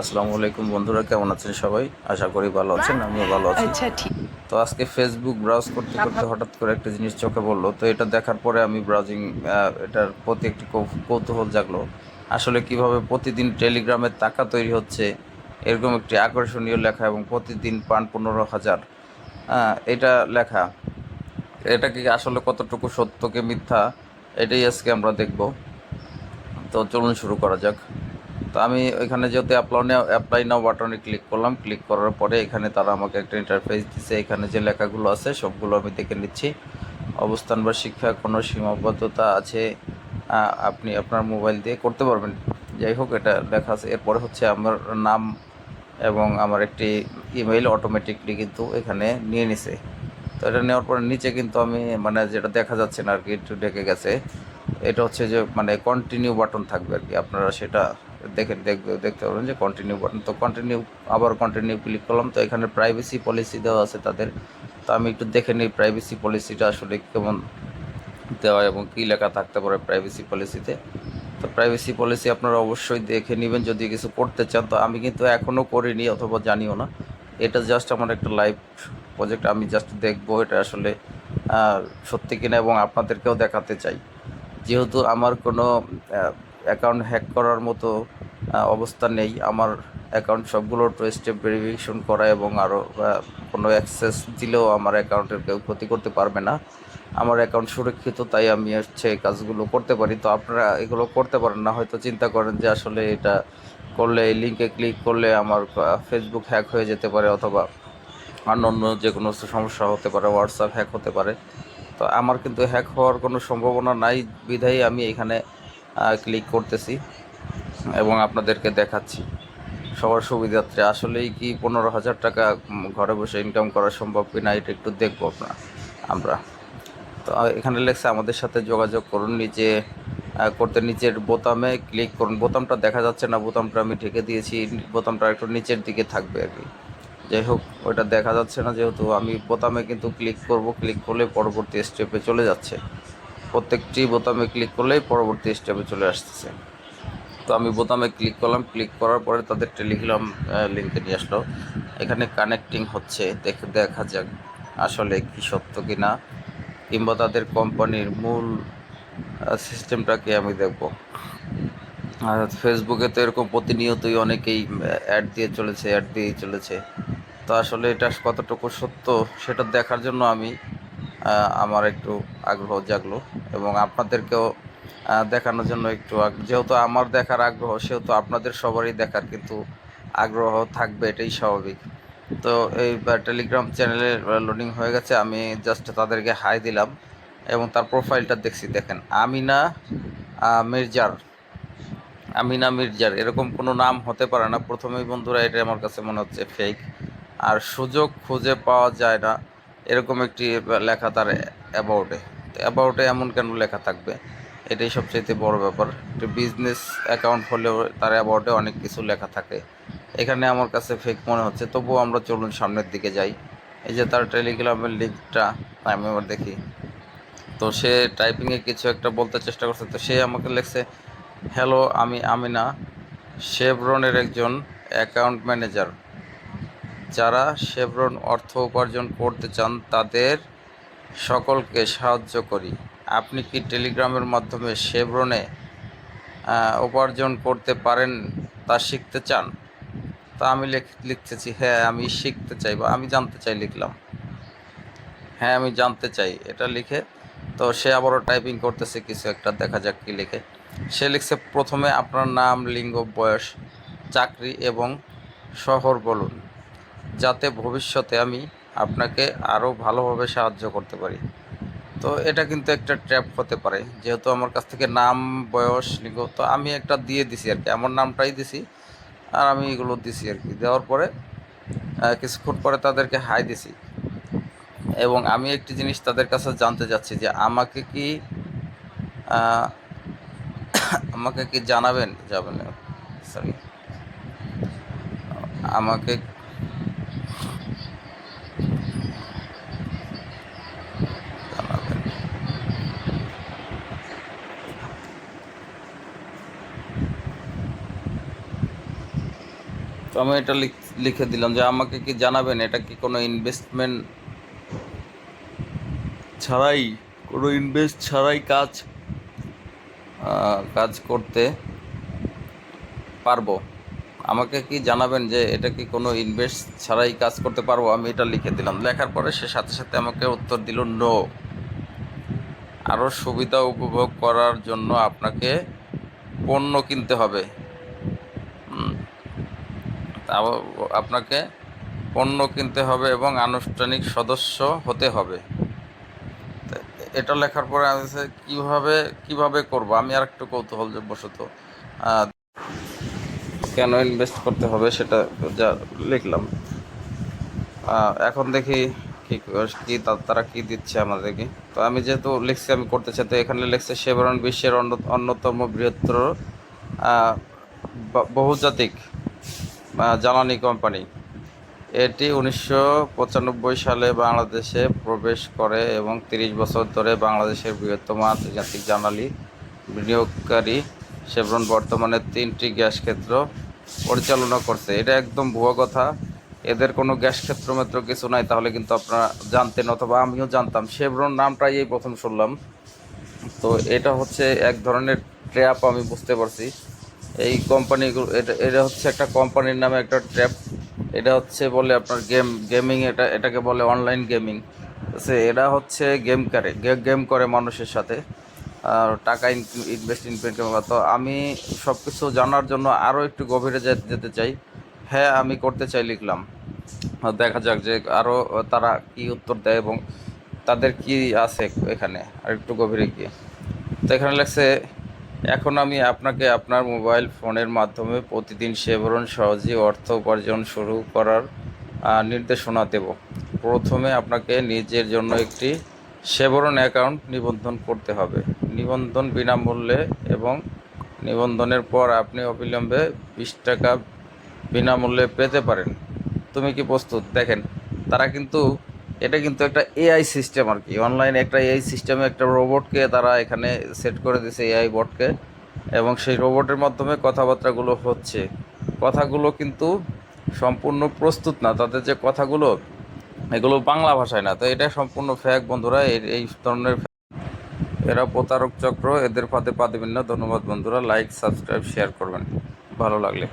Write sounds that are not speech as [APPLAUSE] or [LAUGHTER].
আসসালামু আলাইকুম বন্ধুরা কেমন আছেন সবাই? আশা করি ভালো আছেন আমিও ভালো আছি। আচ্ছা ঠিক। তো আজকে ফেসবুক ব্রাউজ করতে করতে হঠাৎ করে একটা জিনিস চোখে পড়ল। তো এটা দেখার পরে আমি ব্রাউজিং এটার প্রতি একটি কৌতূহল জাগলো। আসলে কীভাবে প্রতিদিন টেলিগ্রামের টাকা তৈরি হচ্ছে এরকম একটি আকর্ষণীয় লেখা এবং প্রতিদিন পান পনেরো হাজার এটা লেখা। এটা কি আসলে কতটুকু সত্যকে মিথ্যা এটাই আজকে আমরা দেখব। তো চলুন শুরু করা যাক। তো আমি এখানে যেহেতু অ্যাপ্লাই নাও অ্যাপ্লাই নাও বাটনে ক্লিক করলাম। ক্লিক করার পরে এখানে তারা আমাকে একটা ইন্টারফেস দিচ্ছে এখানে যে লেখাগুলো আছে, সবগুলো আমি দেখে নিচ্ছি। অবস্থান বা শিক্ষা, কোনো সীমাবদ্ধতা আছে আপনি আপনার মোবাইল দিয়ে করতে পারবেন। যাই হোক, এটা লেখা আছে। এরপরে হচ্ছে আমার নাম এবং আমার একটি ইমেইল অটোমেটিকলি কিন্তু এখানে নিয়ে নিছে। তো এটা নেওয়ার পরে নিচে কিন্তু আমি মানে যেটা দেখা যাচ্ছে না আর কি, একটু ডেকে গেছে। এটা হচ্ছে যে মানে কন্টিনিউ বাটন থাকবে আর কি। আপনারা সেটা দেখে দেখবে দেখতে পারবেন যে কন্টিনিউ বাটন তো কন্টিনিউ আবার কন্টিনিউ ক্লিক করলাম। তো এখানে প্রাইভেসি পলিসি দেওয়া আছে তাদের। তো আমি একটু দেখে নিই প্রাইভেসি পলিসিটা আসলে কেমন দেওয়া এবং কী লেখা থাকতে পারে প্রাইভেসি পলিসিতে তো প্রাইভেসি পলিসি আপনারা অবশ্যই দেখে নেবেন যদি কিছু করতে চান। তো আমি কিন্তু এখনও করিনি অথবা জানিও না। এটা জাস্ট আমার একটা লাইভ প্রজেক্ট আমি জাস্ট দেখব এটা আসলে সত্যি কিনা এবং আপনাদেরকেও দেখাতে চাই। যেহেতু আমার কোনো অ্যাকাউন্ট হ্যাক করার মতো অবস্থা নেই, আমার অ্যাকাউন্ট সবগুলো টু স্টেপ ভেরিফিকেশন করা এবং আরও কোনো অ্যাক্সেস দিলেও আমার অ্যাকাউন্টের কেউ ক্ষতি করতে পারবে না। আমার অ্যাকাউন্ট সুরক্ষিত, তাই আমি হচ্ছে কাজগুলো করতে পারি। তো আপনারা এগুলো করতে পারেন না, হয়তো চিন্তা করেন যে আসলে এটা করলে, এই লিঙ্কে ক্লিক করলে আমার ফেসবুক হ্যাক হয়ে যেতে পারে অথবা অন্য অন্য যে কোনো সমস্যা হতে পারে হোয়াটসঅ্যাপ হ্যাক হতে পারে। তো আমার কিন্তু হ্যাক হওয়ার কোনো সম্ভাবনা নাই। বিধায় আমি এখানে ক্লিক করতেছি এবং আপনাদেরকে দেখাচ্ছি। সবার সুবিধার্থে। আসলেই কি পনেরো হাজার টাকা ঘরে বসে ইনকাম করা সম্ভব কি না এটা একটু দেখব আপনার আমরা। তো এখানে লেখছে, আমাদের সাথে যোগাযোগ করুন নিচে করতে নিচের বোতামে ক্লিক করুন। বোতামটা দেখা যাচ্ছে না, বোতামটা আমি ঢেকে দিয়েছি। বোতামটা একটু নিচের দিকে থাকবে আর কি। যাই হোক, ওইটা দেখা যাচ্ছে না যেহেতু আমি বোতামে কিন্তু ক্লিক করব ক্লিক করলে পরবর্তী স্টেপে চলে যাচ্ছে। প্রত্যেকটি বোতামে ক্লিক করলেই পরবর্তী স্টেপে চলে আসতেছে। তো আমি বোতামে ক্লিক করলাম ক্লিক করার পরে তাদের টেলিগ্রাম লিঙ্কে নিয়ে আসলো। এখানে কানেক্টিং হচ্ছে, দেখে দেখা যাক আসলে কি সত্য কি না কিংবা তাদের কোম্পানির মূল সিস্টেমটাকে আমি দেখব। আর ফেসবুকে তো এরকম প্রতিনিয়তই অনেকেই অ্যাড দিয়ে চলেছে অ্যাড দিয়েই চলেছে। তো আসলে এটা কতটুকু সত্য সেটা দেখার জন্য আমি আমার একটু আগ্রহ জাগলো এবং আপনাদেরকেও দেখানোর জন্য একটু যেহেতু আমার দেখার আগ্রহ, সেহেতু আপনাদের সবারই দেখার কিন্তু আগ্রহ থাকবে, এটাই স্বাভাবিক। তো এই টেলিগ্রাম চ্যানেলে লোডিং হয়ে গেছে, আমি জাস্ট তাদেরকে হাই দিলাম এবং তার প্রোফাইলটা দেখছি, দেখেন, আমিনা মির্জার। আমিনা মির্জার, এরকম কোনো নাম হতে পারে না, প্রথমেই বন্ধুরা এটা আমার কাছে মনে হচ্ছে ফেক আর সুযোগ খুঁজে পাওয়া যায় না। এরকম একটি লেখা তার অ্যাবাউটে অ্যাবাউটে এমন কেন লেখা থাকবে? এটাই সবচেয়ে বড় ব্যাপার। একটি বিজনেস অ্যাকাউন্ট হলেও তার অ্যাবাউটে অনেক কিছু লেখা থাকে। এখানে আমার কাছে ফেক মনে হচ্ছে। তবুও আমরা চলুন সামনের দিকে যাই। এই যে তার টেলিগ্রামের লিঙ্কটা, আমি আবার দেখি। তো সে টাইপিংয়ে কিছু একটা বলতে চেষ্টা করছে। তো সে আমাকে লিখছে হ্যালো আমি আমিনা শেভরনের একজন অ্যাকাউন্ট ম্যানেজার যারা শেভরন অর্থ উপার্জন করতে চান, তাদের সকলকে সাহায্য করি। আপনি কি টেলিগ্রামের মাধ্যমে শেভরনে উপার্জন করতে পারেন তা শিখতে চান? তা আমি লিখতেছি। হ্যাঁ আমি শিখতে চাই বা আমি জানতে চাই লিখলাম। হ্যাঁ আমি জানতে চাই এটা লিখে। তো সে আবারও টাইপিং করতেছে কিছু একটা, দেখা যাক কি লিখে। সে লিখছে, প্রথমে আপনার নাম, লিঙ্গ, বয়স, চাকরি এবং শহর বলুন। যাতে ভবিষ্যতে আমি আপনাকে আরও ভালোভাবে সাহায্য করতে পারি। তো এটা কিন্তু একটা ট্র্যাপ হতে পারে। যেহেতু আমার কাছ থেকে নাম, বয়স, লিঙ্গ, তো আমি একটা দিয়ে দিছি আর কি। আমার নামটাই দিছি আর আমি এগুলো দিছি আর কি। দেওয়ার পরে কিছুক্ষণ পরে তাদেরকে হাই দিছি। এবং আমি একটি জিনিস তাদের কাছে জানতে চাচ্ছি যে আমাকে কি [COUGHS] আমাকে কি জানাবেন? যাবেন সরি আমাকে তো আমি এটা লিখ- দিলাম যে আমাকে কি জানাবেন? এটা কি কোনো ইনভেস্টমেন্ট ছাড়াই, কোনো ইনভেস্ট ছাড়াই কাজ কাজ করতে পারব? আমাকে কি জানাবেন যে এটা কি কোনো ইনভেস্ট ছাড়াই কাজ করতে পারব? আমি এটা লিখে দিলাম। লেখার পরে সে সাথে সাথে আমাকে উত্তর দিল, নো। আরও সুবিধা উপভোগ করার জন্য আপনাকে পণ্য কিনতে হবে। আপনাকে পণ্য কিনতে হবে এবং আনুষ্ঠানিক সদস্য হতে হবে। এটা লেখার পরে আমি কীভাবে কীভাবে করব? আমি আর একটু কৌতূহল আহ, কেন ইনভেস্ট করতে হবে সেটা যা লিখলাম। এখন দেখি কি কি তারা কি দিচ্ছে আমাদেরকে। তো আমি যেহেতু লিখছি আমি করতে চাই তো এখানে লিখছে শেভরন বিশ্বের অন্যতম বৃহত্তর বহুজাতিক জ্বালানি কোম্পানি। এটি উনিশশো পঁচানব্বই সালে বাংলাদেশে প্রবেশ করে এবং তিরিশ বছর ধরে বাংলাদেশের বৃহত্তম আন্তর্জাতিক জ্বালানি বিনিয়োগকারী শেভরন বর্তমানে তিনটি গ্যাস ক্ষেত্র পরিচালনা করছে। এটা একদম ভুয়া কথা। এদের কোনো গ্যাস ক্ষেত্র মাত্র কিছু নাই, তাহলে কিন্তু আপনারা জানতেন অথবা আমিও জানতাম। শেভরন নামটাই এই প্রথম শুনলাম। তো এটা হচ্ছে এক ধরনের ট্র্যাপ আমি বুঝতে পারছি। এই কোম্পানিগুলো এটা এটা হচ্ছে একটা কোম্পানির নামে একটা ট্র্যাপ এটা হচ্ছে বলে আপনার গেম গেমিং এটা, এটাকে বলে অনলাইন গেমিং সে এরা হচ্ছে গেম করে গেম করে মানুষের সাথে। আর টাকা ইনভেস্ট ইনভেস্ট তো আমি সব কিছু জানার জন্য আরও একটু গভীরে যেতে চাই। হ্যাঁ আমি করতে চাই লিখলাম। দেখা যাক যে আরও তারা কি উত্তর দেয় এবং তাদের কি আছে এখানে। আর একটু গভীরে গিয়ে। তো এখানে লেখছে এখন আমি আপনাকে আপনার মোবাইল ফোনের মাধ্যমে প্রতিদিন সেবরণ সহজেই অর্থ উপার্জন শুরু করার নির্দেশনা দেব। প্রথমে আপনাকে নিজের জন্য একটি সেবরণ অ্যাকাউন্ট নিবন্ধন করতে হবে। নিবন্ধন বিনামূল্যে এবং নিবন্ধনের পর আপনি অবিলম্বে বিশ টাকা বিনামূল্যে পেতে পারেন। তুমি কি প্রস্তুত? দেখেন, তারা কিন্তু এটা কিন্তু একটা এআই সিস্টেম আর কি। অনলাইনে একটা এআই সিস্টেমে একটা রোবটকে তারা এখানে সেট করে দিয়েছে এআই বটকে এবং সেই রোবটের মাধ্যমে কথাবার্তাগুলো হচ্ছে। কথাগুলো কিন্তু সম্পূর্ণ প্রস্তুত না। তাদের যে কথাগুলো, এগুলো বাংলা ভাষায় না। তো এটা সম্পূর্ণ ফ্যাক বন্ধুরা। এই- ধরনের এরা প্রতারক চক্র। এদের ফাঁদে পা দেবেন না। ধন্যবাদ বন্ধুরা। লাইক সাবস্ক্রাইব শেয়ার করবেন। ভালো লাগলে।